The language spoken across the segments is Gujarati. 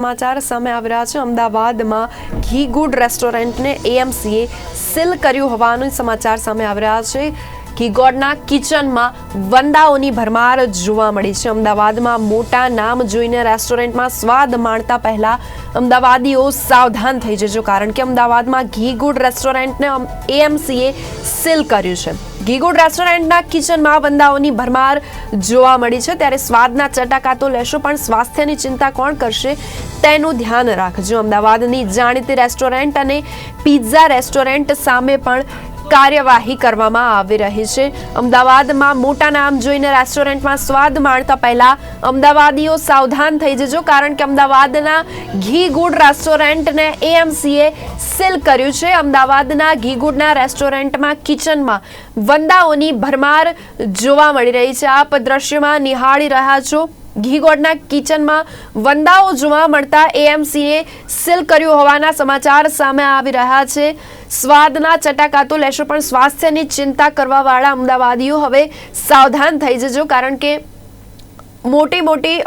સમાચાર સામે આવી રહ્યા છે. અમદાવાદમાં ઘી ગુડ રેસ્ટોરન્ટને એએમસીએ સીલ કર્યું હોવાનું સમાચાર સામે આવી રહ્યા છે. ઘી ગોડના કિચનમાં વંદાઓની ભરમાર જોવા મળી છે. અમદાવાદમાં મોટા નામ જોઈને રેસ્ટોરન્ટમાં સ્વાદ માણતા પહેલા અમદાવાદીઓ સાવધાન થઈ જજો, કારણ કે અમદાવાદમાં ઘી ગુડ રેસ્ટોરન્ટને એએમસીએ સીલ કર્યું છે. ઘીગુડ રેસ્ટોરન્ટના કિચનમાં વંદાઓની ભરમાર જોવા મળી છે. ત્યારે સ્વાદના ચટાકા તો લેશો, પણ સ્વાસ્થ્યની ચિંતા કોણ કરશે તેનું ધ્યાન રાખજો. અમદાવાદની જાણીતી રેસ્ટોરન્ટ અને પિઝા રેસ્ટોરન્ટ સામે પણ કાર્યવાહી કરવામાં આવી રહી છે. અમદાવાદમાં મોટા નામ જોઈને રેસ્ટોરન્ટમાં સ્વાદ માણતા પહેલા અમદાવાદીઓ સાવધાન થઈ જજો, કારણ કે અમદાવાદના ઘી ગુડ રેસ્ટોરન્ટને એએમસીએ સીલ કર્યું છે. અમદાવાદના ઘી ગુડના રેસ્ટોરન્ટમાં કિચનમાં વંદાઓની ભરમાર જોવા મળી રહી છે. આપ દ્રશ્યમાં નિહાળી રહ્યા છો. ઘીગોડના કિચનમાં વંદાઓ જોવા મળતા એએમસીએ સીલ કર્યું હોવાના સમાચાર સામે આવી રહ્યા છે. સ્વાદના ચટાકા તો લેશો, પણ સ્વાસ્થ્યની ચિંતા કરવાવાળા અમદાવાદીઓ હવે સાવધાન થઈ જજો, કારણ કે મોટી મોટી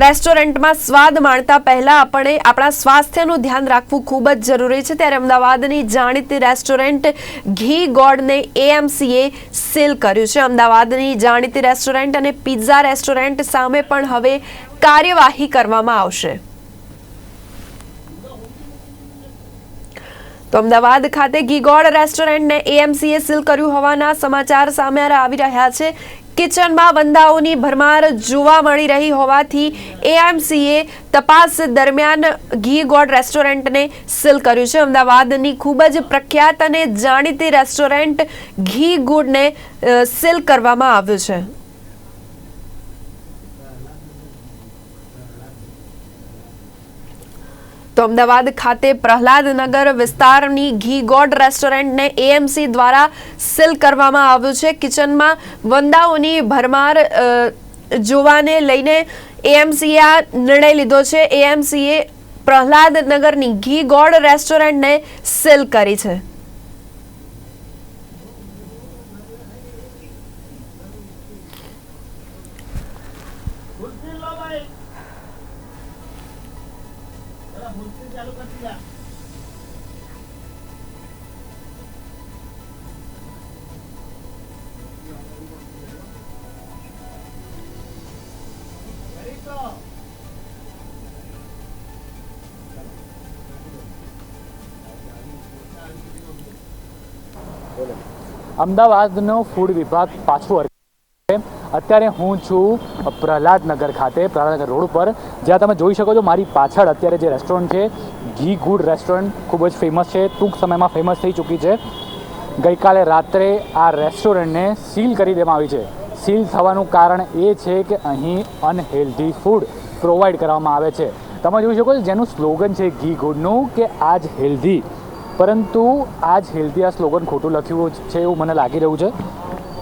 રેસ્ટોરન્ટમાં સ્વાદ માણતા પહેલા આપણે આપણા સ્વાસ્થ્યનું ધ્યાન રાખવું ખૂબ જ જરૂરી છે. ત્યારે અમદાવાદની જાણીતી રેસ્ટોરન્ટ ઘી ગોડને એએમસીએ સીલ કર્યું છે. અમદાવાદની જાણીતી રેસ્ટોરન્ટ અને પિઝા રેસ્ટોરન્ટ સામે પણ હવે કાર્યવાહી કરવામાં આવશે. તો અમદાવાદ ખાતે ઘીગોળ રેસ્ટોરન્ટને એએમસીએ સીલ કર્યું હોવાના સમાચાર સામે આવી રહ્યા છે. કિચનમાં વંદાઓની ભરમાર જોવા મળી રહી હોવાથી એઆઈએમસીએ તપાસ દરમિયાન ઘી ગોડ રેસ્ટોરન્ટને સીલ કર્યું છે. અમદાવાદની ખૂબ જ પ્રખ્યાત અને જાણીતી રેસ્ટોરન્ટ ઘી ગુડને સીલ કરવામાં આવ્યું છે. તો અમદાવાદ ખાતે પ્રહલાદનગર વિસ્તારની ઘી ગોડ રેસ્ટોરન્ટને એએમસી દ્વારા સીલ કરવામાં આવ્યું છે. કિચનમાં વંદાઓની ભરમાર જોવાને લઈને એએમસીએ આ નિર્ણય લીધો છે. એએમસીએ પ્રહલાદનગરની ઘી ગોડ રેસ્ટોરન્ટને સીલ કરી છે. અમદાવાદનો ફૂડ વિભાગ પાછું અત્યારે હું છું પ્રહલાદનગર ખાતે, પ્રહલાદનગર રોડ ઉપર. જ્યાં તમે જોઈ શકો છો મારી પાછળ અત્યારે જે રેસ્ટોરન્ટ છે ઘી ગુડ રેસ્ટોરન્ટ ખૂબ જ ફેમસ છે, ટૂંક સમયમાં ફેમસ થઈ ચૂકી છે. ગઈકાલે રાત્રે આ રેસ્ટોરન્ટને સીલ કરી દેવામાં આવી છે. સીલ થવાનું કારણ એ છે કે અહીં અનહેલ્ધી ફૂડ પ્રોવાઈડ કરવામાં આવે છે. તમે જોઈ શકો છો જેનું સ્લોગન છે ઘી ગુડનું કે આજ હેલ્ધી પરંતુ આજ હેલ્ધી આ સ્લોગન ખોટું લખ્યું છે એવું મને લાગી રહ્યું છે.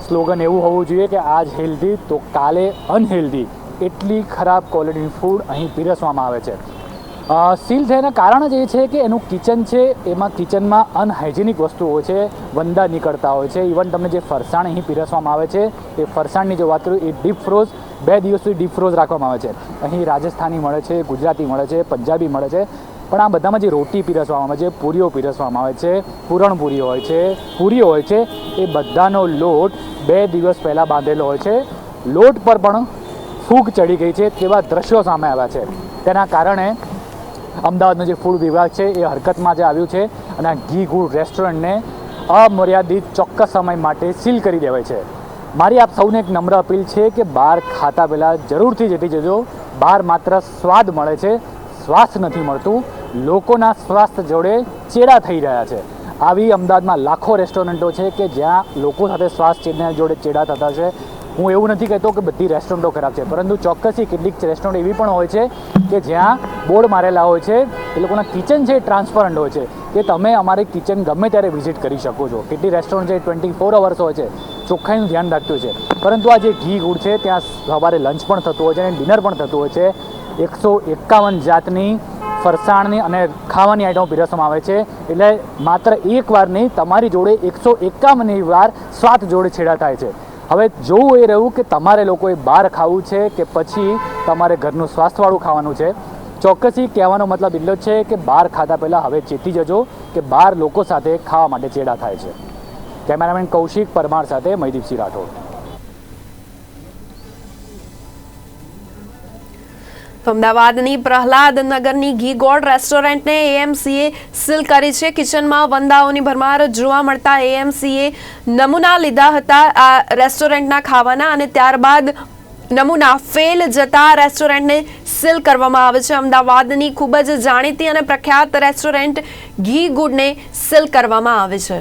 સ્લોગન એવું હોવું જોઈએ કે આજ હેલ્ધી તો કાલે અનહેલ્ધી એટલી ખરાબ ક્વોલિટીનું ફૂડ અહીં પીરસવામાં આવે છે. સીલ થયાના કારણ જ એ છે કે એનું કિચન છે, એમાં કિચનમાં અનહાઇજેનિક વસ્તુઓ છે, વંદા નીકળતા હોય છે. ઇવન તમને જે ફરસાણ અહીં પીરસવામાં આવે છે, એ ફરસાણની જો વાત કરું, એ ડીપ ફ્રોઝ બે દિવસ સુધી ડીપ ફ્રોઝ રાખવામાં આવે છે. અહીં રાજસ્થાની મળે છે, ગુજરાતી મળે છે, પંજાબી મળે છે, પણ આ બધામાં જે રોટી પીરસવામાં આવે છે, પૂરીઓ પીરસવામાં આવે છે, પૂરણપૂરી હોય છે, પૂરીઓ હોય છે, એ બધાનો લોટ બે દિવસ પહેલાં બાંધેલો હોય છે. લોટ પર પણ ફૂગ ચડી ગઈ છે તેવા દ્રશ્યો સામે આવ્યા છે. તેના કારણે અમદાવાદનો જે ફૂડ વિભાગ છે એ હરકતમાં જે આવ્યું છે અને આ ઘી ગુડ રેસ્ટોરન્ટને અમર્યાદિત ચોક્કસ સમય માટે સીલ કરી દેવાય છે. મારી આપ સૌને એક નમ્ર અપીલ છે કે બહાર ખાતા પહેલાં જરૂરથી જતી જજો. બહાર માત્ર સ્વાદ મળે છે. સ્વાસ્થ્ય નથી મળતું. લોકોના સ્વાસ્થ્ય જોડે ચેડા થઈ રહ્યા છે. આવી અમદાવાદમાં લાખો રેસ્ટોરન્ટો છે કે જ્યાં લોકો સાથે સ્વાસ્થ્ય જોડે ચેડા થતા છે. હું એવું નથી કહેતો કે બધી રેસ્ટોરન્ટો ખરાબ છે, પરંતુ ચોક્કસથી કેટલીક રેસ્ટોરન્ટ એવી પણ હોય છે કે જ્યાં બોર્ડ મારેલા હોય છે, એ લોકોના કિચન છે ટ્રાન્સપરન્ટ હોય છે, કે તમે અમારી કિચન ગમે ત્યારે વિઝિટ કરી શકો છો. કેટલી રેસ્ટોરન્ટ છે ટ્વેન્ટી ફોર અવર્સ હોય છે, ચોખ્ખાઈનું ધ્યાન રાખતું છે. પરંતુ આ જે ઘી ગુડ છે, ત્યાં સવારે લંચ પણ થતું હોય છે અને ડિનર પણ થતું હોય છે. એકસો એકાવન જાતની ફરસાણની અને ખાવાની આઈટમો પીરસવામાં આવે છે. એટલે માત્ર એક વાર નહીં, તમારી જોડે એકસો એકાવનની વાર સ્વાદ જોડે છેડા થાય છે. હવે જોવું એ રહ્યું કે તમારે લોકોએ બહાર ખાવું છે કે પછી તમારે ઘરનું સ્વાસ્થ્યવાળું ખાવાનું છે. ચોક્કસી કહેવાનો મતલબ એટલો છે કે બહાર ખાતા પહેલાં હવે ચેતી જજો કે બહાર લોકો સાથે ખાવા માટે ચેડા થાય છે. કેમેરામેન કૌશિક પરમાર સાથે મયદીપસિંહ રાઠોડ. અમદાવાદની પ્રહલાદ નગરની ઘી ગોળ રેસ્ટોરન્ટને એએમસીએ સીલ કરી છે. કિચનમાં વંદાઓની ભરમાર જોવા મળતા એએમસીએ નમૂના લીધા હતા આ રેસ્ટોરન્ટના ખાવાના અને ત્યારબાદ નમૂના ફેલ જતા રેસ્ટોરન્ટને સીલ કરવામાં આવે છે. અમદાવાદની ખૂબ જ જાણીતી અને પ્રખ્યાત રેસ્ટોરન્ટ ઘી ગુડને સીલ કરવામાં આવે છે.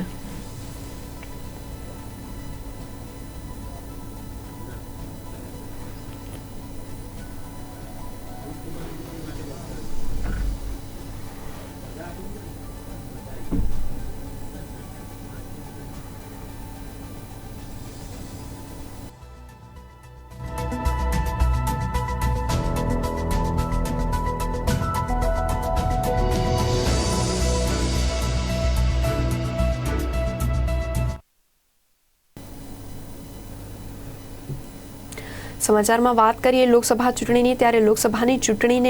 સમાચારમાં વાત કરીએ લોકસભા ચૂંટણીની ત્યારે લોકસભાની ચૂંટણીને